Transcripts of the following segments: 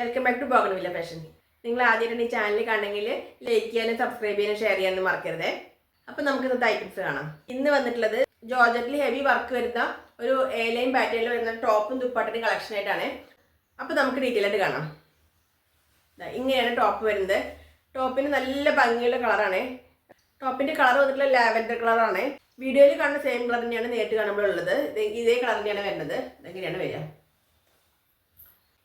Welcome back to Bougainvillea Fashion നിങ്ങൾ ആദ്യമായിട്ട് ഈ ചാനൽ കാണണമെങ്കിൽ ലൈക്ക് ചെയ്യാനും സബ്സ്ക്രൈബ് ചെയ്യാനും ഷെയർ ചെയ്യാനും മറക്കരുതേ. അപ്പം നമുക്ക് ഇന്നത്തെ ഐറ്റംസ് കാണാം. ഇന്ന് വന്നിട്ടുള്ളത് ജോർജറ്റിൽ ഹെവി വർക്ക് വരുന്ന ഒരു എലൈൻ പാറ്റേണിൽ വരുന്ന ടോപ്പും ദുപ്പാട്ടിന്റെ കളക്ഷൻ ആയിട്ടാണ്. അപ്പം നമുക്ക് ഡീറ്റെയിൽ ആയിട്ട് കാണാം. ഇങ്ങനെയാണ് ടോപ്പ് വരുന്നത്. ടോപ്പിന് നല്ല ഭംഗിയുള്ള കളറാണ് ടോപ്പിന്റെ കളർ വന്നിട്ടുള്ള ലാവൻഡർ കളറാണ് വീഡിയോയിൽ കാണുന്ന സെയിം കളർ തന്നെയാണ് നേരിട്ട് കാണുമ്പോഴുള്ളത് ഇതേ കളർ തന്നെയാണ് വരുന്നത്. ഇതെങ്ങനെയാണ് വരിക?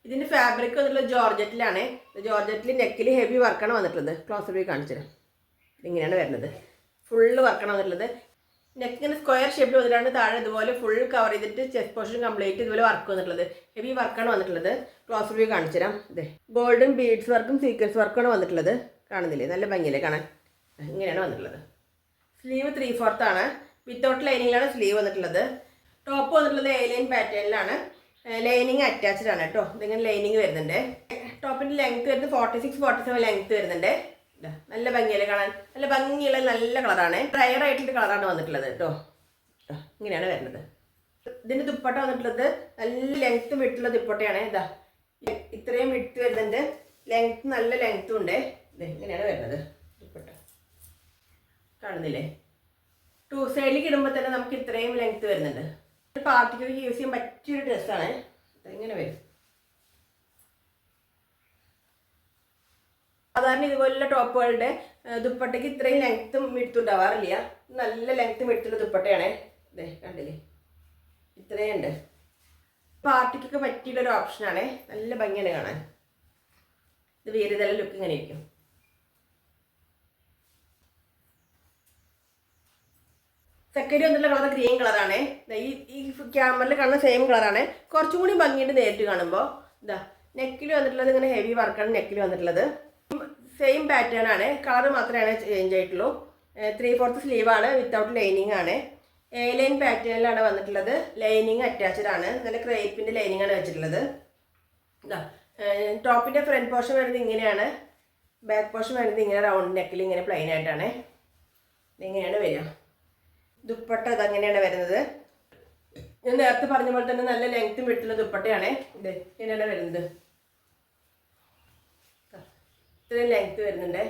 ഇതിന്റെ ഫാബ്രിക് വന്നിട്ടുള്ള ജോർജറ്റിലാണ്. ജോർജറ്റിൽ നെക്കിൽ ഹെവി വർക്കാണ് വന്നിട്ടുള്ളത്. ക്ലോസ് പോയി കാണിച്ചത് ഇങ്ങനെയാണ് വരുന്നത്. ഫുള്ള് വർക്കാണ് വന്നിട്ടുള്ളത്. നെക്ക് ഇങ്ങനെ സ്ക്വയർ ഷേപ്പിൽ വന്നിട്ടാണ് താഴെ ഇതുപോലെ ഫുൾ കവർ ചെയ്തിട്ട് ചെസ്റ്റ് പോർഷൻ കംപ്ലീറ്റ് ഇതുപോലെ വർക്ക് വന്നിട്ടുള്ളത്. ഹെവി വർക്കാണ് വന്നിട്ടുള്ളത്. ക്ലോസ് വ്യൂ കാണിച്ചു തരാം. ഇതേ ഗോൾഡൻ ബീഡ്സ് വർക്കും സീക്വൻസ് വർക്കാണ് വന്നിട്ടുള്ളത്. കാണുന്നില്ലേ? നല്ല ഭംഗിയല്ലേ കാണാൻ? ഇങ്ങനെയാണ് വന്നിട്ടുള്ളത്. സ്ലീവ് ത്രീ ഫോർത്താണ് വിത്തൗട്ട് ലൈനിങ്ങിലാണ് സ്ലീവ് വന്നിട്ടുള്ളത്. ടോപ്പ് വന്നിട്ടുള്ളത് എ ലൈൻ പാറ്റേണിലാണ് ലൈനിങ് അറ്റാച്ച്ഡ് ആണ് കേട്ടോ. ഇതിങ്ങനെ ലൈനിങ് വരുന്നുണ്ട്. ടോപ്പിന്റെ ലെങ്ത് വരുന്നത് forty six forty seven length വരുന്നുണ്ട് നല്ല ഭംഗിയല്ലേ കാണാൻ നല്ല ഭംഗിയുള്ള നല്ല കളറാണ് ഡ്രയർ ആയിട്ടുള്ള കളറാണ് വന്നിട്ടുള്ളത് കേട്ടോ. ഇങ്ങനെയാണ് വരുന്നത്. ഇതിന്റെ ദുപ്പട്ട വന്നിട്ടുള്ളത് നല്ല ലെങ്ത് വിട്ടുള്ള ദുപ്പട്ടയാണ്. ഇതാ ഇത്രയും വിട്ട് വരുന്നുണ്ട്. ലെങ്ത് നല്ല ലെങ്ത്തും ഉണ്ട്. ഇങ്ങനെയാണ് വരുന്നത് ദുപ്പട്ട. കാണുന്നില്ലേ? ടു സൈഡിലേക്ക് ഇടുമ്പോൾ തന്നെ നമുക്ക് ഇത്രയും ലെങ്ത് വരുന്നുണ്ട്. പാർട്ടിക്ക് യൂസ് ചെയ്യാൻ പറ്റിയൊരു ഡ്രസ്സാണ് ഇങ്ങനെ വരും? സാധാരണ ഇതുപോലുള്ള ടോപ്പുകളുടെ ദുപ്പട്ടയ്ക്ക് ഇത്രയും ലെങ്ത്തും വിടുത്തും ഉണ്ടാവാറില്ല. നല്ല ലെങ്ത്തും വിടുത്തുള്ള ദുപ്പട്ടയാണേ. ഇതേ കണ്ടില്ലേ? ഇത്രയും ഉണ്ട്. പാർട്ടിക്കൊക്കെ പറ്റിയുള്ള ഒരു ഓപ്ഷനാണ് നല്ല ഭംഗിയാണ് കാണാൻ. ഇത് വേറെ തല ലുക്ക് ഇങ്ങനെ ഇരിക്കും. സെക്കൻഡ് വന്നിട്ടുള്ള കളർ ഗ്രീൻ കളറാണ് ഈ ഈ ക്യാമറയിൽ കാണുന്ന സെയിം കളറാണ് കുറച്ചും കൂടി ഭംഗിയുണ്ട് നേരിട്ട് കാണുമ്പോൾ ഇതാ നെക്കിൽ വന്നിട്ടുള്ളത് ഇങ്ങനെ ഹെവി വർക്കാണ് നെക്കിൽ വന്നിട്ടുള്ളത്. സെയിം പാറ്റേൺ ആണ്. കളർ മാത്രമേ ചേഞ്ച് ആയിട്ടുള്ളൂ. ത്രീ ഫോർത്ത് സ്ലീവ് ആണ് വിത്തൗട്ട് ലൈനിങ് ആണ്. എ ലൈൻ പാറ്റേണിലാണ് വന്നിട്ടുള്ളത്. ലൈനിങ് അറ്റാച്ച്ഡ് ആണ്. നല്ല ക്രേപ്പിന്റെ ലൈനിങ് ആണ് വെച്ചിട്ടുള്ളത്. ടോപ്പിന്റെ ഫ്രണ്ട് പോർഷൻ വരുന്നത് ഇങ്ങനെയാണ്. ബാക്ക് പോർഷൻ വരുന്നത് ഇങ്ങനെ റൗണ്ട് നെക്കിൽ ഇങ്ങനെ പ്ലെയിൻ ആയിട്ടാണ്. ഇങ്ങനെയാണ് വരിക. ദുപ്പട്ട അതങ്ങനെയാണ് വരുന്നത്. ഞാൻ നേരത്തെ പറഞ്ഞ പോലെ തന്നെ നല്ല ലെങ്ത്തും വിട്ടുള്ള ദുപ്പട്ടയാണ്. ഇത് ഇങ്ങനെയാണ് വരുന്നത്. ഇത്രയും ലെങ്ത്ത് വരുന്നുണ്ട്.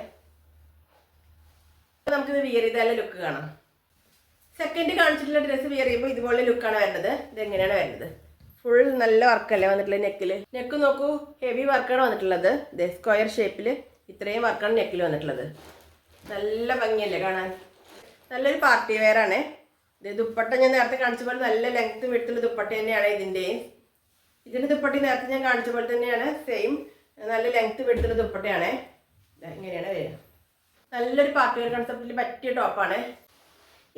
നമുക്കിത് വിയർ ചെയ്താല ലുക്ക് കാണാം. സെക്കൻഡ് കാണിച്ചിട്ടുള്ള ഡ്രസ്സ് വിയർ ചെയ്യുമ്പോൾ ഇതുപോലെ ലുക്കാണ് വരുന്നത്. ഇത് എങ്ങനെയാണ് വരുന്നത്? ഫുൾ നല്ല വർക്കല്ലേ വന്നിട്ടുള്ളത് നെക്കിൽ നെക്ക് നോക്കൂ ഹെവി വർക്കാണ് വന്നിട്ടുള്ളത്. ഇത് സ്ക്വയർ ഷേപ്പിൽ ഇത്രയും വർക്കാണ് നെക്കിൽ വന്നിട്ടുള്ളത്. നല്ല ഭംഗിയല്ലേ കാണാൻ? നല്ലൊരു പാർട്ടി വെയർ ആണ്. ഇത് ദുപ്പട്ട ഞാൻ നേരത്തെ കാണിച്ച പോലെ നല്ല ലെങ്ത് വിട്ടുള്ള ദുപ്പട്ട തന്നെയാണ് ഇതിന്റെ ഇതിന്റെ ദുപ്പട്ടി നേരത്തെ ഞാൻ കാണിച്ച പോലെ തന്നെയാണ് സെയിം നല്ല ലെങ്ത് വിട്ടുള്ള ദുപ്പട്ടയാണ്. ഇങ്ങനെയാണ് വരിക. നല്ലൊരു പാർട്ടി വെയർ കൺസെപ്റ്റിൽ പറ്റിയ ടോപ്പാണ്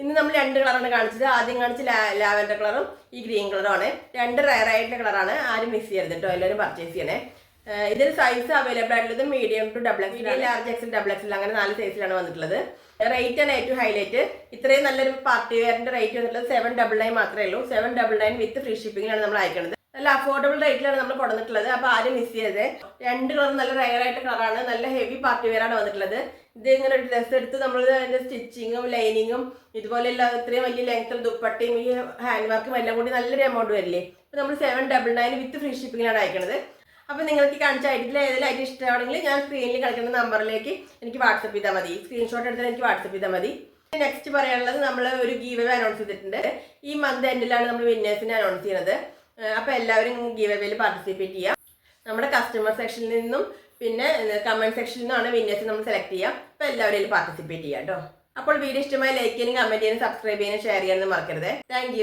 ഇന്ന് നമ്മൾ രണ്ട് കളറാണ് കാണിച്ചത്. ആദ്യം കാണിച്ച ലാവൻഡർ കളറും ഈ ഗ്രീൻ കളറും ആണ്. രണ്ട് റയർ ആയിട്ടുള്ള കളറാണ് ആരും മിസ് ചെയ്യരുത് കേട്ടോ എല്ലാവരും പർച്ചേസ് ചെയ്യണേ. ഇതിന് സൈസ് അവൈലബിൾ ആയിട്ടുള്ളത് medium to double X medium large X double X അങ്ങനെ നാല് സൈസിലാണ് വന്നിട്ടുള്ളത്. റേറ്റ് ആണ് ഏറ്റവും ഹൈലൈറ്റ് ഇത്രയും നല്ലൊരു പാർട്ടി വെയറിന്റെ റേറ്റ് വന്നിട്ടുള്ളത് സെവൻ ഡബിൾ നയൻ മാത്രമേ ഉള്ളൂ. Seven double nine with free ഷിപ്പിംഗിലാണ് നമ്മൾ അയക്കുന്നത് നല്ല അഫോർഡബിൾ റേറ്റിലാണ് നമ്മൾ കൊടുത്തിട്ടുള്ളത്. അപ്പോൾ ആരും മിസ് ചെയ്യരുത്. രണ്ട് കളർ നല്ല റയർ ആയിട്ട് കളറാണ് നല്ല ഹെവി പാർട്ടി വെയർ ആണ് വന്നിട്ടുള്ളത്. ഇത് ഇങ്ങനെ ഒരു ഡ്രസ്സ് എടുത്ത് നമ്മൾ അതിന്റെ സ്റ്റിച്ചിങ്ങും ലൈനിങ്ങും ഇതുപോലെയുള്ള ഇത്രയും വലിയ ലെങ്ത്തിൽ ദുപ്പട്ടയും ഈ ഹാൻഡ് വർക്കും എല്ലാം കൂടി നല്ലൊരു എമൗണ്ട് വരില്ലേ? അപ്പോൾ നമ്മൾ seven double nine with free ഷിപ്പിംഗിലാണ് അയക്കുന്നത് അപ്പോൾ നിങ്ങൾക്ക് കാണിച്ച ഐറ്റത്തിൽ ഏതെങ്കിലും ഐറ്റം ഇഷ്ടമാണെങ്കിൽ ഞാൻ സ്ക്രീനിൽ കളിക്കുന്ന നമ്പറിലേക്ക് എനിക്ക് വാട്സപ്പ് ചെയ്താൽ മതി. സ്ക്രീൻഷോട്ട് എടുത്താൽ എനിക്ക് വാട്സപ്പ് ചെയ്താൽ മതി. നെക്സ്റ്റ് പറയാനുള്ളത് നമ്മൾ ഒരു ഗീവ് അവേ അനൗൺസ് ചെയ്തിട്ടുണ്ട്. ഈ മന്ത് എൻഡിലാണ് നമ്മൾ വിന്നേഴ്സിനെ അനൗൺസ് ചെയ്യുന്നത് അപ്പോൾ എല്ലാവരും ഗീവ് അവേയിൽ പാർട്ടിസിപ്പേറ്റ് ചെയ്യാം. നമ്മുടെ കസ്റ്റമർ സെക്ഷനിൽ നിന്നും പിന്നെ കമന്റ് സെക്ഷനിൽ നിന്നാണ് വിന്നേഴ്സ് നമ്മൾ സെലക്ട് ചെയ്യാം. അപ്പോൾ എല്ലാവരും ഇതിൽ പാർട്ടിസിപ്പേറ്റ് ചെയ്യാം കേട്ടോ അപ്പോൾ വീഡിയോ ഇഷ്ടമായി ലൈക്ക് ചെയ്യാനും കമന്റ് ചെയ്യാനും സബ്സ്ക്രൈബ് ചെയ്യാനും ഷെയർ ചെയ്യാനും മറക്കരുത്. താങ്ക്